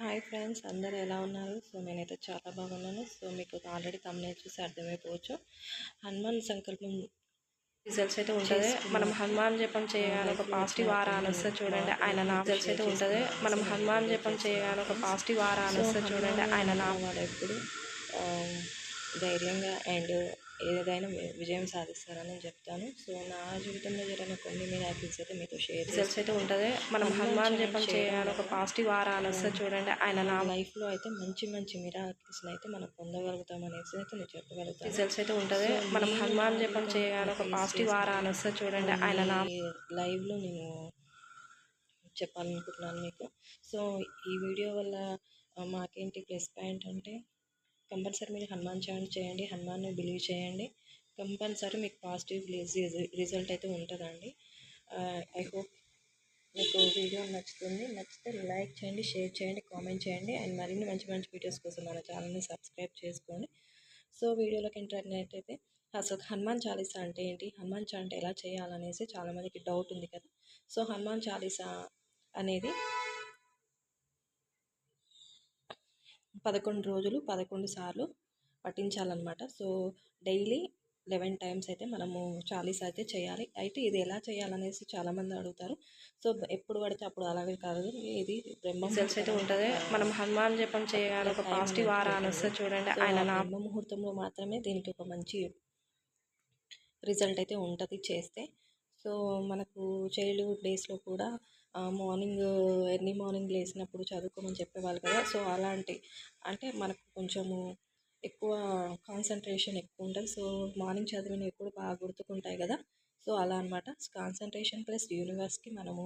Hi friends అందరూ ఎలా ఉన్నారు? సో నేనైతే చాలా బాగున్నాను. సో మీకు ఆల్రెడీ తమిళ చూసి అర్థమైపోవచ్చు. హనుమాన్ సంకల్పం రిజల్ట్స్ అయితే ఉంటుంది. మనం హనుమాన్ జపం చేయగానే ఒక పాజిటివ్ ఆరా అని వస్తుంది చూడండి ఆయన నా రిజల్ట్స్ అయితే ఉంటుంది. మనం హనుమాన్ జపం చేయగానే ఒక పాజిటివ్ ఆరా అని వస్తుంది చూడండి ఆయన నా వాడు ఎప్పుడు ధైర్యంగా అండ్ ఏదైనా విజయం సాధిస్తారని నేను చెప్తాను. సో నా జీవితంలో జరిగిన కొన్ని మిరాకిల్స్ అయితే మీతో షేర్ రిజల్ట్స్ అయితే ఉంటుంది. మనం హనుమాన్ జపం చేయగానే ఒక పాజిటివ్ ఆరా అని వస్తుంది చూడండి ఆయన నా లైఫ్లో అయితే మంచి మంచి మిరాకిల్స్ అయితే మనం పొందగలుగుతాం అనేసి అయితే నేను చెప్పగలుగుతాను. రిజల్ట్స్ అయితే ఉంటుంది. మనం హనుమాన్ జపం చేయగానే ఒక పాజిటివ్ ఆరా అని వస్తుంది చూడండి ఆయన నా లైవ్లో నేను చెప్పాలనుకుంటున్నాను మీకు. సో ఈ వీడియో వల్ల మాకేంటి ప్లస్ పాయింట్ అంటే కంపల్సరీ మీరు హనుమాన్ చాంట్ చేయండి హనుమాన్ని బిలీవ్ చేయండి. కంపల్సరీ మీకు పాజిటివ్ రిజల్ట్ అయితే ఉంటుందండి. ఐ హోప్ మీకు వీడియో నచ్చుతుంది. నచ్చితే లైక్ చేయండి షేర్ చేయండి కామెంట్ చేయండి. అండ్ మరిన్ని మంచి మంచి వీడియోస్ కోసం మన ఛానల్ని సబ్స్క్రైబ్ చేసుకోండి. సో వీడియోలోకి ఇంటర్నెట్ అయితే అసలు హనుమాన్ చాలీసా అంటే ఏంటి? హనుమాన్ చాంట్ ఎలా చేయాలనేసి చాలామందికి డౌట్ ఉంది కదా. సో హనుమాన్ చాలీసా అనేది పదకొండు రోజులు పదకొండు సార్లు పఠించాలన్నమాట సో డైలీ లెవెన్ టైమ్స్ అయితే మనము చాలీస్ అయితే చేయాలి. అయితే ఇది ఎలా చేయాలనేసి చాలామంది అడుగుతారు. సో ఎప్పుడు పడితే అప్పుడు అలాగే కాదు. ఇది బ్రహ్మ సెల్స్ అయితే ఉంటుంది. మనం హనుమాన్ జపం చేయగానే ఒక పాజిటివ్ ఆరా అని వస్తుంది చూడండి ఆయన నా బ్రహ్మ ముహూర్తంలో మాత్రమే దీనికి ఒక మంచి రిజల్ట్ అయితే ఉంటుంది చేస్తే. సో మనకు చైల్డ్హుడ్ డేస్లో కూడా మార్నింగ్ ఎర్లీ మార్నింగ్ లేచినప్పుడు చదువుకోమని చెప్పేవాళ్ళు కదా. సో అలాంటి అంటే మనకు కొంచెము ఎక్కువ కాన్సన్ట్రేషన్ ఎక్కువ ఉంటుంది. సో మార్నింగ్ చదివినవి కూడా బాగా గుర్తుకుంటాయి కదా. సో అలా అనమాట కాన్సన్ట్రేషన్ ప్లస్ యూనివర్స్కి మనము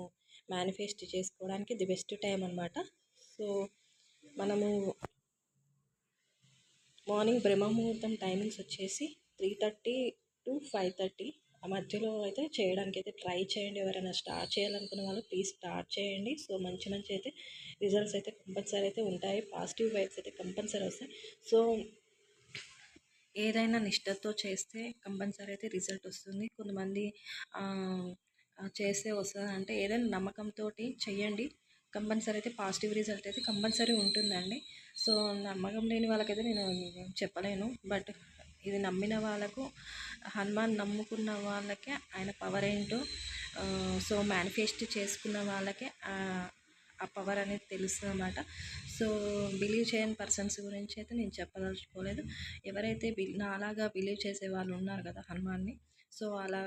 మేనిఫెస్ట్ చేసుకోవడానికి ది బెస్ట్ టైం అనమాట సో మనము మార్నింగ్ బ్రహ్మముహూర్తం టైమింగ్స్ వచ్చేసి three thirty to five thirty మధ్యలో అయితే చేయడానికి అయితే ట్రై చేయండి. ఎవరైనా స్టార్ట్ చేయాలనుకున్న వాళ్ళు ప్లీజ్ స్టార్ట్ చేయండి. సో మంచి మంచి అయితే రిజల్ట్స్ అయితే కంపల్సరీ అయితే ఉంటాయి. పాజిటివ్ వైబ్స్ అయితే కంపల్సరీ వస్తాయి. సో ఏదైనా నిష్టతో చేస్తే కంపల్సరీ అయితే రిజల్ట్ వస్తుంది. కొంతమంది చేస్తే వస్తుంది అంటే ఏదైనా నమ్మకంతో చేయండి. కంపల్సరీ అయితే పాజిటివ్ రిజల్ట్ అయితే కంపల్సరీ ఉంటుందండి. సో నమ్మకం లేని వాళ్ళకైతే నేను చెప్పలేను. బట్ ఇది నమ్మిన వాళ్ళకు హనుమాన్ నమ్ముకున్న వాళ్ళకే ఆయన పవర్ ఏంటో సో మేనిఫెస్ట్ చేసుకున్న వాళ్ళకే ఆ, పవర్ అనేది తెలుస్తుంది అనమాట సో బిలీవ్ చేయని పర్సన్స్ గురించి అయితే నేను చెప్పదలుచుకోలేదు. ఎవరైతే బిల్ నాలాగా బిలీవ్ చేసే వాళ్ళు ఉన్నారు కదా హనుమాన్ని సో అలా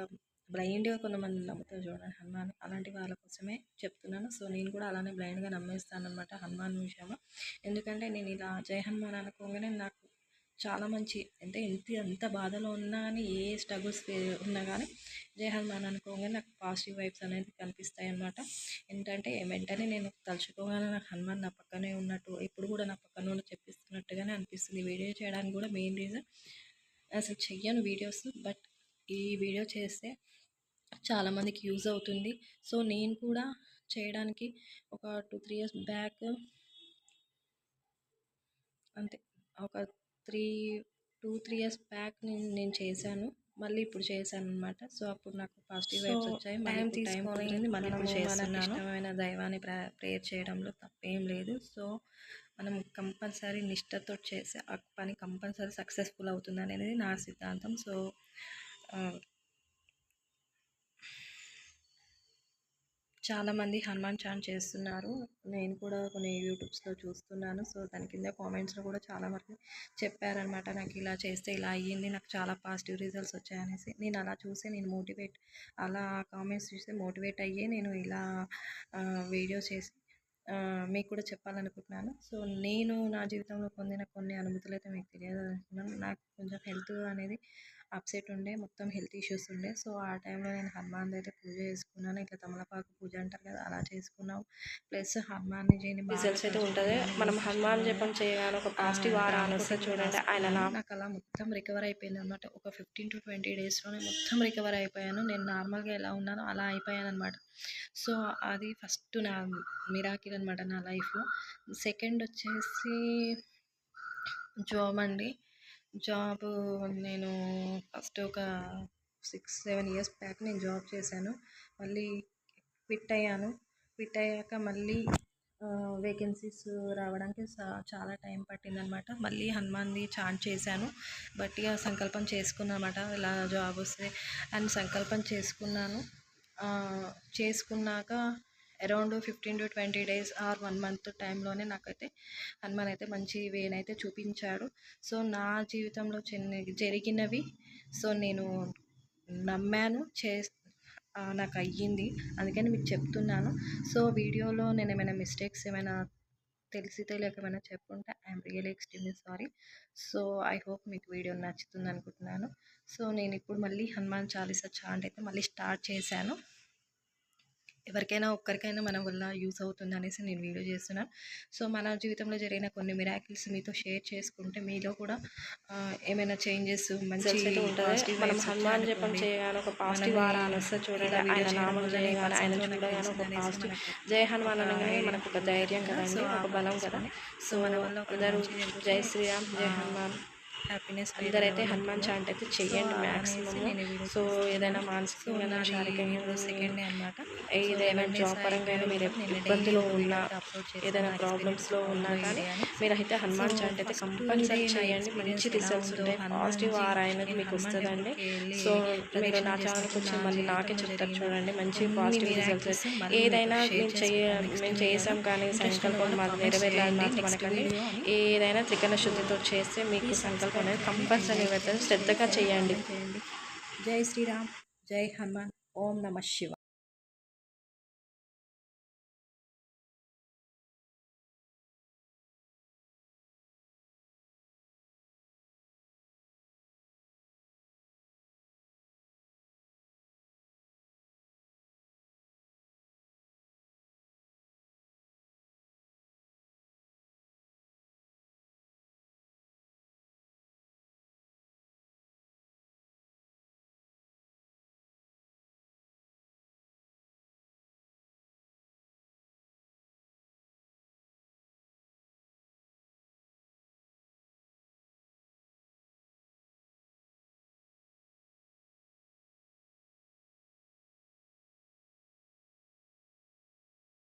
బ్లైండ్గా కొంతమంది నమ్ముతారు చూడండి హనుమాన్. అలాంటి వాళ్ళ కోసమే చెప్తున్నాను. సో నేను కూడా అలానే బ్లైండ్గా నమ్మేస్తాను అనమాట హనుమాన్ విషయంలో. ఎందుకంటే నేను ఇలా జై హనుమాన్ అనుకోగానే నాకు చాలా మంచి అంటే ఎంత ఎంత బాధలో ఉన్నా కానీ ఏ స్ట్రగుల్స్ ఉన్నా కానీ జయ హనుమాన్ అనుకోగానే నాకు పాజిటివ్ వైబ్స్ అనేది కనిపిస్తాయి అన్నమాట ఏంటంటే వెంటనే నేను తలుచుకోగానే నాకు హనుమాన్ నా పక్కనే ఉన్నట్టు ఇప్పుడు కూడా నా పక్కన ఉండి చెప్పిస్తున్నట్టుగానే అనిపిస్తుంది. వీడియో చేయడానికి కూడా మెయిన్ రీజన్ అసలు చెయ్యను వీడియోస్ బట్ ఈ వీడియో చేస్తే చాలామందికి యూజ్ అవుతుంది. సో నేను కూడా చేయడానికి ఒక టూ త్రీ ఇయర్స్ బ్యాక్ అంతే ఒక three two three years back నేను నేను చేశాను. మళ్ళీ ఇప్పుడు చేశాను అనమాట సో అప్పుడు నాకు పాజిటివ్ వైబ్స్ వచ్చాయి. టైం తీసుకొని మళ్ళీ ఇప్పుడు చేస్తున్నాను. ఇష్టమైన దైవాన్ని ప్రేయర్ చేయడంలో తప్పేం లేదు. సో మనం కంపల్సరీ నిష్టతో చేసే ఆ పని కంపల్సరీ సక్సెస్ఫుల్ అవుతుంది అనేది నా సిద్ధాంతం. సో చాలామంది హనుమాన్ చాన్ చేస్తున్నారు. నేను కూడా కొన్ని యూట్యూబ్స్లో చూస్తున్నాను. సో దాని కింద కామెంట్స్లో కూడా చాలా వరకు చెప్పారనమాట నాకు ఇలా చేస్తే ఇలా అయ్యింది. నాకు చాలా పాజిటివ్ రిజల్ట్స్ వచ్చాయనేసి. నేను అలా చూసి నేను మోటివేట్ అలా కామెంట్స్ చూసి మోటివేట్ అయ్యి నేను ఇలా వీడియో చేసి మీకు కూడా చెప్పాలనుకుంటున్నాను. సో నేను నా జీవితంలో పొందిన కొన్ని అనుభూతులు అయితే మీకు తెలియదు అనుకున్నాను నాకు కొంచెం హెల్త్ అనేది అప్సెట్ ఉండే మొత్తం హెల్త్ ఇష్యూస్ ఉండే. సో ఆ టైంలో నేను హనుమాన్ అయితే పూజ చేసుకున్నాను. ఇట్లా తమలపాకు పూజ అంటారు కదా అలా చేసుకున్నాం ప్లస్ హనుమాన్ చేయని రిజల్ట్స్ అయితే ఉంటుంది. మనం హనుమాన్ జపం చేయగానే ఒక పాజిటివ్ ఆరా అని వస్తుంది చూడండి ఆయన నాకు అలా మొత్తం రికవర్ అయిపోయింది అనమాట ఒక ఫిఫ్టీన్ టు ట్వంటీ డేస్లోనే మొత్తం రికవర్ అయిపోయాను. నేను నార్మల్గా ఎలా ఉన్నానో అలా అయిపోయాను అనమాట సో అది ఫస్ట్ నా మిరాకిల్ అనమాట నా లైఫ్లో సెకండ్ వచ్చేసి జాబ్ అండి. జాబ్ నేను ఫస్ట్ ఒక సిక్స్ సెవెన్ ఇయర్స్ బ్యాక్ నేను జాబ్ చేశాను. మళ్ళీ క్విట్ అయ్యాను. క్విట్ అయ్యాక మళ్ళీ వేకెన్సీస్ రావడానికి చాలా టైం పట్టిందనమాట. మళ్ళీ హనుమాన్ది చాంట్ చేశాను. గట్టిగా సంకల్పం చేసుకున్నమాట ఇలా జాబ్ వస్తే అని సంకల్పం చేసుకున్నాను. చేసుకున్నాక around fifteen to twenty days or one month టైంలోనే నాకైతే హనుమాన్ అయితే మంచి వేనైతే చూపించాడు. సో నా జీవితంలో చిన్న జరిగినవి సో నేను నమ్మాను చే నాకు అయ్యింది. అందుకని మీకు చెప్తున్నాను. సో వీడియోలో నేను ఏమైనా మిస్టేక్స్ ఏమైనా తెలిసి తెలియక ఏమైనా చెప్పుంటే I'm real extremely sorry. So I hope మీకు వీడియో నచ్చుతుంది అనుకుంటున్నాను సో నేను ఇప్పుడు మళ్ళీ హనుమాన్ చాలీసా చాంట్ అయితే మళ్ళీ స్టార్ట్ చేశాను. ఎవరికైనా ఒక్కరికైనా మన వల్ల యూస్ అవుతుంది అనేసి నేను వీడియో చేస్తున్నాను సో మన జీవితంలో జరిగిన కొన్ని మిరాకిల్స్ మీతో షేర్ చేసుకుంటే మీలో కూడా ఏమైనా చేంజెస్ మంచి మనం హనుమాన్ జపం చేయగానే ఒక పాజిటివ్ చూడండి ఆయన నామం చేయగానే ఆయన చూడగానే ఒక తెలిసిందనేసి పాజిటివ్ మనకు జై హనుమాన్ అనగానే మనకు ఒక ధైర్యం కదా. కదండి ఒక బలం కదా సో మన వల్ల. జై శ్రీరామ్ జై ఆ, హనుమాన్ హ్యాపీనెస్ అందరైతే హనుమాన్ చాంట్ అయితే చెయ్యండి మ్యాక్సిమం సో ఏదైనా మానసికంగా శారీరకంగా సెకండ్ డే అనమాట ఏదైనా జాబ్ పరంగా మీరు ఇబ్బందులు ఉన్నా ఏదైనా ప్రాబ్లమ్స్లో ఉన్నా కానీ మీరు అయితే హనుమాన్ చాంట్ అయితే కంపల్సరీ చేయండి. మంచి రిజల్ట్స్ ఉంటాయి. పాజిటివ్ ఆర్ అనేది మీకు వస్తుందండి. సో మీరు నా ఛానల్కి వచ్చి మళ్ళీ నాకే చెప్తారు చూడండి. మంచి పాజిటివ్ రిజల్ట్స్ ఏదైనా మేము చేయ మేము చేసాం కానీ సంకల్పం మాది నెరవేరాలి మాత్రం అనకండి ఏదైనా త్రికరణ శుద్ధితో చేస్తే మీకు సంకల్పం అనేది కంపల్సరీ అవుతుంది శ్రద్ధగా చేయండి. జై శ్రీరామ్. జై హనుమాన్. ఓం నమ శివ